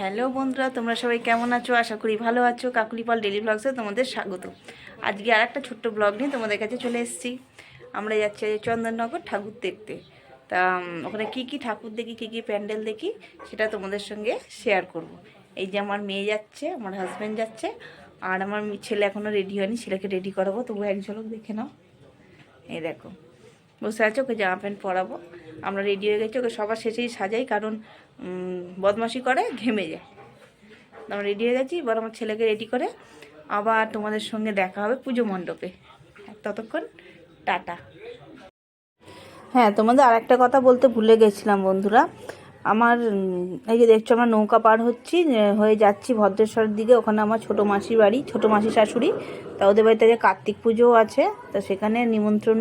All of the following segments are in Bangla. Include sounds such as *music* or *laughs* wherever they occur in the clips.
হ্যালো বন্ধুরা, তোমরা সবাই কেমন আছো? আশা করি ভালো আছো। কাকুলি পাল ডেলি ব্লগসে তোমাদের স্বাগত। আজকে আর একটা ছোট্ট ব্লগ নিয়ে তোমাদের কাছে চলে এসেছি। আমরা যাচ্ছি চন্দননগর ঠাকুর দেখতে। তা ওখানে কি কি ঠাকুর দেখি, কি কি প্যান্ডেল দেখি, সেটা তোমাদের সঙ্গে শেয়ার করব। এই যে আমার মেয়ে যাচ্ছে, আমার হাজব্যান্ড যাচ্ছে, আর আমার ছেলে এখনও রেডি হয়নি, ছেলেকে রেডি করাবো। তবু এক ঝলক দেখে নাও। এই দেখো। বসে আছে, ওকে জামা প্যান্ট পরাবো। আমরা রেডি হয়ে গেছি, ওকে সবার শেষেই সাজাই, কারণ উম, বদমাশি করে ঘেমে যায়। আমরা রেডি হয়ে গেছি এবার আমার ছেলেকে রেডি করে আবার তোমাদের সঙ্গে দেখা হবে পুজো মণ্ডপে। ততক্ষণ টাটা। হ্যাঁ তোমাদের আর একটা কথা বলতে ভুলে গেছিলাম বন্ধুরা। আমার এই যে দেখছ আমরা নৌকা পার হচ্ছি হয়ে যাচ্ছি ভদ্রেশ্বরের দিকে। ওখানে আমার ছোটো মাসির বাড়ি ছোটো মাসি শাশুড়ি। তা ওদের বাড়িতে যে কার্তিক পুজোও আছে তা সেখানে নিমন্ত্রণ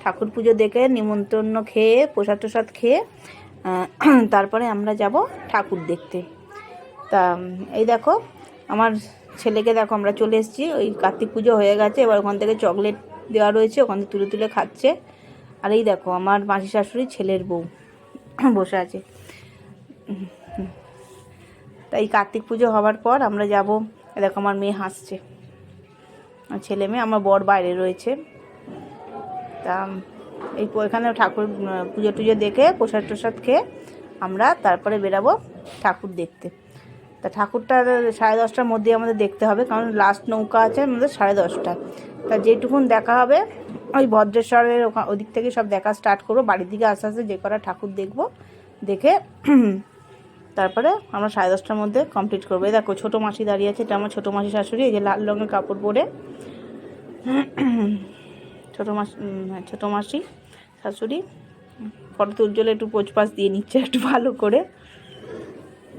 ঠাকুর পুজো দেখে নিমন্ত্রণ খেয়ে প্রসাদ টসাদ খেয়ে *clears throat* তারপরে আমরা যাব ঠাকুর দেখতে। তা এই দেখো, আমার ছেলেকে দেখো আমরা চলে এসেছি। ওই কার্তিক পুজো হয়ে গেছে, এবার ওখান থেকে চকলেট দেওয়া রয়েছে, ওখান থেকে তুলে তুলে খাচ্ছে। আর এই দেখো, আমার মাসি শাশুড়ি ছেলের বউ *clears throat* বসে আছে। তাই কার্তিক পুজো হওয়ার পর আমরা যাব। দেখো, আমার মেয়ে হাসছে। ছেলে মেয়ে, আমার বর বাইরে রয়েছে। তা এই এখানে ঠাকুর পুজো টুজো দেখে প্রসাদ টসাদ খেয়ে আমরা তারপরে বেরাবো ঠাকুর দেখতে। তা ঠাকুরটা সাড়ে দশটার মধ্যে আমাদের দেখতে হবে কারণ লাস্ট নৌকা আছে আমাদের সাড়ে দশটায় তা যেটুকুন দেখা হবে ওই ভদ্রেশ্বরের ওদিক থেকে সব দেখা স্টার্ট করব বাড়ির দিকে আস্তে আস্তে যে কটা ঠাকুর দেখব দেখে *clears throat* তারপরে আমরা সাড়ে দশটার মধ্যে কমপ্লিট করব। এই দেখো ছোটো মাসি দাঁড়িয়ে আছে এটা আমার ছোটো মাসি শাশুড়ি এই যে লাল রঙের কাপড় পরে। *clears throat* ছোটো মাস হ্যাঁ, ছোটো মাসি। শাশুড়ি। ফটো তুলজলে একটু পোচপাস দিয়ে নিচ্ছে একটু ভালো করে।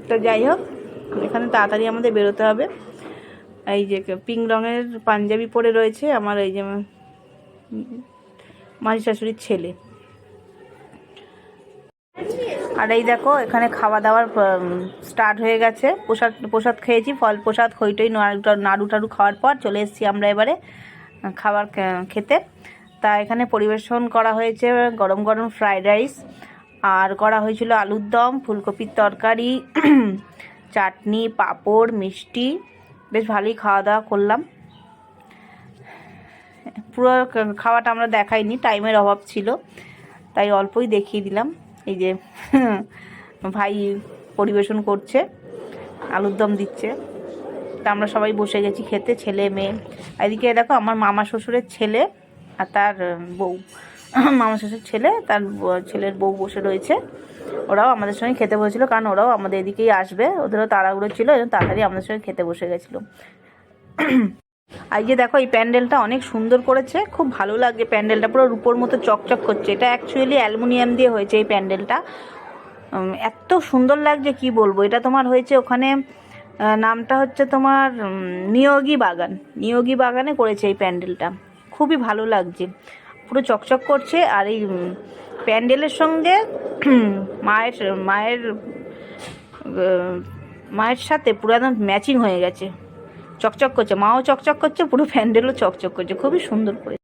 তো যাই হোক, এখানে তাড়াতাড়ি আমাদের বেরোতে হবে। এই যে পিঙ্ক রঙের পাঞ্জাবি পরে রয়েছে আমার এই যে মাসি শাশুড়ির ছেলে। আর এই দেখো, এখানে খাওয়া দাওয়ার স্টার্ট হয়ে গেছে। প্রসাদ প্রসাদ খেয়েছি, ফল প্রসাদ খইটই নাড়ু টাড়ু খাওয়ার পর চলে এসেছি আমরা এবারে খাবার খেতে। তা এখানে পরিবেশন করা হয়েছে গরম গরম ফ্রাইড রাইস। আর করা হয়েছিল আলুর দম, ফুলকপির তরকারি, *clears throat* চাটনি, পাঁপড়, মিষ্টি। বেশ ভালোই খাওয়া দাওয়া করলাম। পুরো খাওয়াটা আমরা দেখাইনি, টাইমের অভাব ছিল, তাই অল্পই দেখিয়ে দিলাম। এই যে, *laughs* ভাই পরিবেশন করছে, আলুর দম দিচ্ছে। তা আমরা সবাই বসে গেছি খেতে, ছেলে, মেয়ে। এদিকে দেখো, আমার মামা, শ্বশুরের ছেলে। আর তার বউ। মামা শ্বশুরের ছেলে, তার ছেলের বউ বসে রয়েছে। ওরাও আমাদের সঙ্গে খেতে বসেছিল, কারণ ওরাও আমাদের এদিকেই আসবে। ওদেরও তাড়াহুড়ো ছিল এবং তাড়াতাড়ি আমাদের সঙ্গে খেতে বসে গেছিল। আর এই যে দেখো, এই প্যান্ডেলটা অনেক সুন্দর করেছে। খুব ভালো লাগে প্যান্ডেলটা, পুরো রূপোর মতো চকচক করছে। এটা অ্যাকচুয়ালি অ্যালুমিনিয়াম দিয়ে হয়েছে এই প্যান্ডেলটা। এত সুন্দর লাগছে, কি বলব? এটা তোমার হয়েছে ওখানে নামটা হচ্ছে তোমার নিয়োগী বাগান। নিয়োগী বাগানে করেছে এই প্যান্ডেলটা। খুবই ভালো লাগছে। পুরো চকচক করছে আর এই প্যান্ডেলের সঙ্গে মায়ের মায়ের মায়ের সাথে পুরো একদম ম্যাচিং হয়ে গেছে। চকচক করছে, মাও চকচক করছে, পুরো প্যান্ডেলও চকচক করছে। খুবই সুন্দর করে।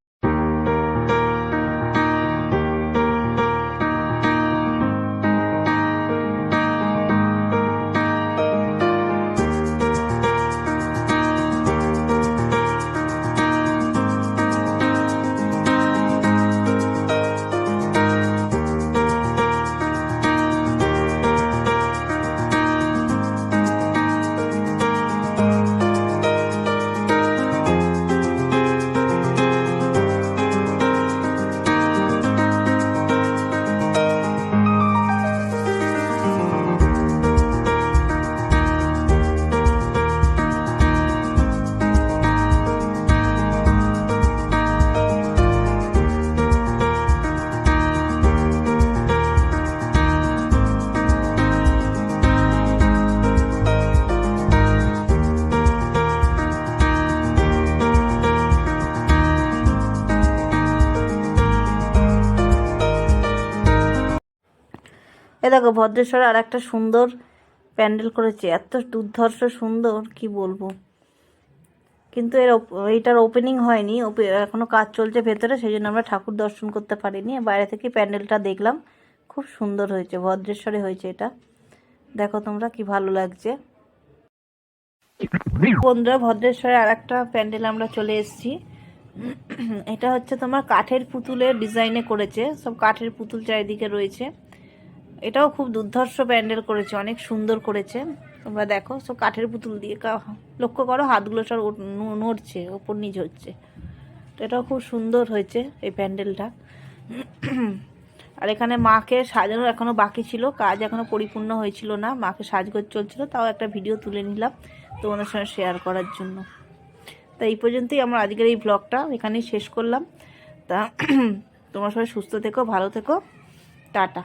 এ দেখো, ভদ্রেশ্বরে আর একটা সুন্দর প্যান্ডেল করেছে। এত দুর্ধর্ষ সুন্দর, কি বলব? কিন্তু এর এইটার ওপেনিং হয়নি। ওপে- এখনও কাজ চলছে ভেতরে, সেই জন্য আমরা ঠাকুর দর্শন করতে পারিনি। বাইরে থেকে প্যান্ডেলটা দেখলাম। খুব সুন্দর হয়েছে, ভদ্রেশ্বরে হয়েছে এটা। দেখো তোমরা কি ভালো লাগছে। বন্ধুরা, ভদ্রেশ্বরে আর একটা প্যান্ডেল আমরা চলে এসেছি। এটা হচ্ছে তোমার কাঠের পুতুলের ডিজাইনে করেছে। সব কাঠের পুতুল চারিদিকে রয়েছে। এটাও খুব দুর্ধর্ষ প্যান্ডেল করেছে, অনেক সুন্দর করেছে। তোমরা দেখো সব কাঠের পুতুল দিয়ে লক্ষ্য করো, হাতগুলো সব নড়ছে, ওপর নিচ হচ্ছে। তো এটাও খুব সুন্দর হয়েছে এই প্যান্ডেলটা। আর এখানে মাকে সাজানোর এখনও বাকি ছিল, কাজ এখনও পরিপূর্ণ হয়েছিল না, মাকে সাজগোজ চলছিল, তাও একটা ভিডিও তুলে নিলাম তোমাদের সঙ্গে শেয়ার করার জন্য। তা এই পর্যন্তই আমরা আজকের এই ব্লগটা এখানেই শেষ করলাম। তা, তোমরা সবাই সুস্থ থেকো, ভালো থেকো, টাটা।